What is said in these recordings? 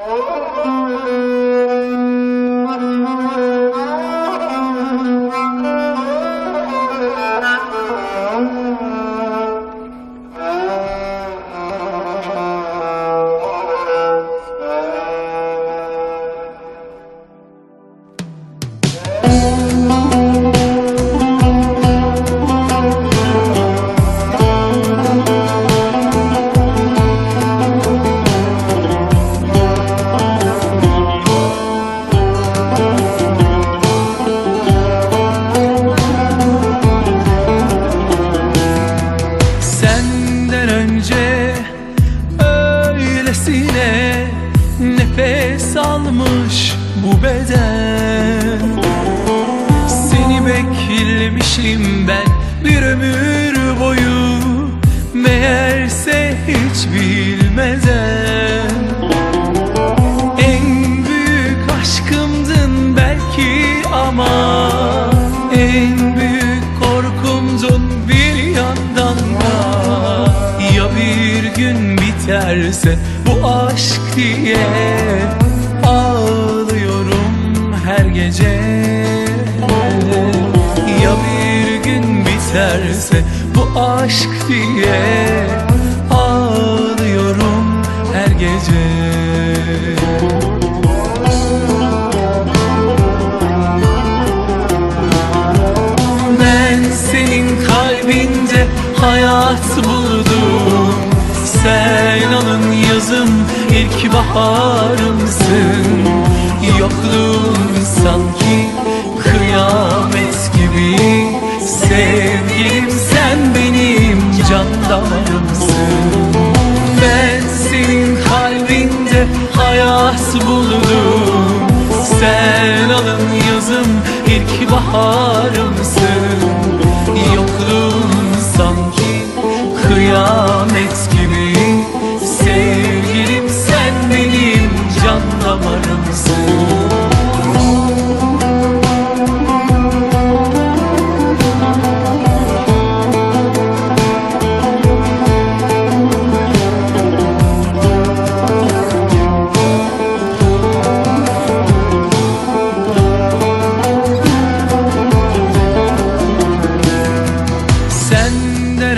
Oh! Öylesine nefes almış bu beden. Seni beklemişim ben bir ömür boyu Meğerse hiç bilmeden. En büyük aşkımdın belki ama En büyük korkumdun bir yandan da. Ya bir gün biterse diye Ağlıyorum her gece. Ya bir gün biterse bu aşk diye Ağlıyorum her gece. Ben senin kalbinde hayat buldum ilk baharımsın Yokluğun sanki kıyamet gibi. Sevgilim sen benim can damarımsın. Ben senin kalbinde hayat buldum Sen alın yazım ilk baharımsın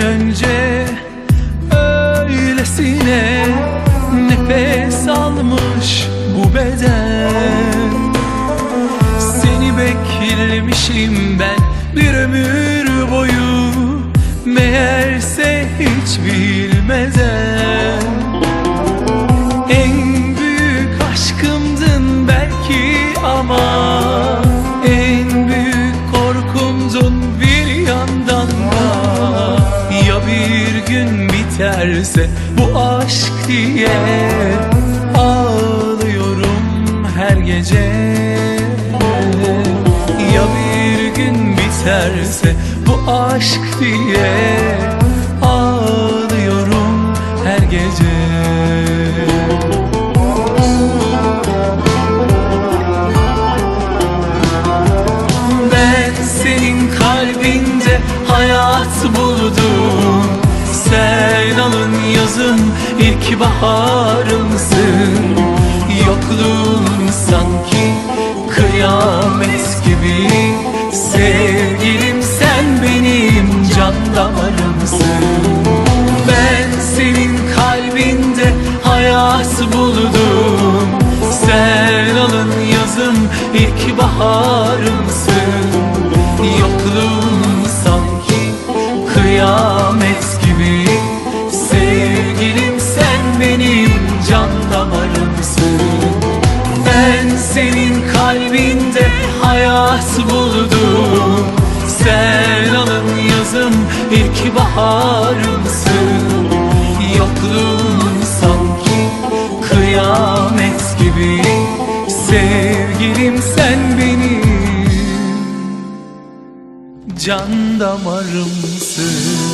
önce öylesine nefes almış bu beden. Seni beklemişim ben bir ömür boyu Meğerse hiç bilmeden biterse bu aşk diye Ağlıyorum her gece. Ya bir gün biterse bu aşk diye Ağlıyorum her gece. Ben senin kalbinde hayat buldum Sen alın yazım ilk baharımsın. Yokluğun sanki kıyamet gibi. Sevgilim sen benim can damarımsın. Ben senin kalbinde hayat buldum. Sen alın yazım ilk baharımsın senin kalbinde hayat buldum Sen alın yazım ilk baharımsın. Yokluğun sanki kıyamet gibi. Sevgilim sen benim can damarımsın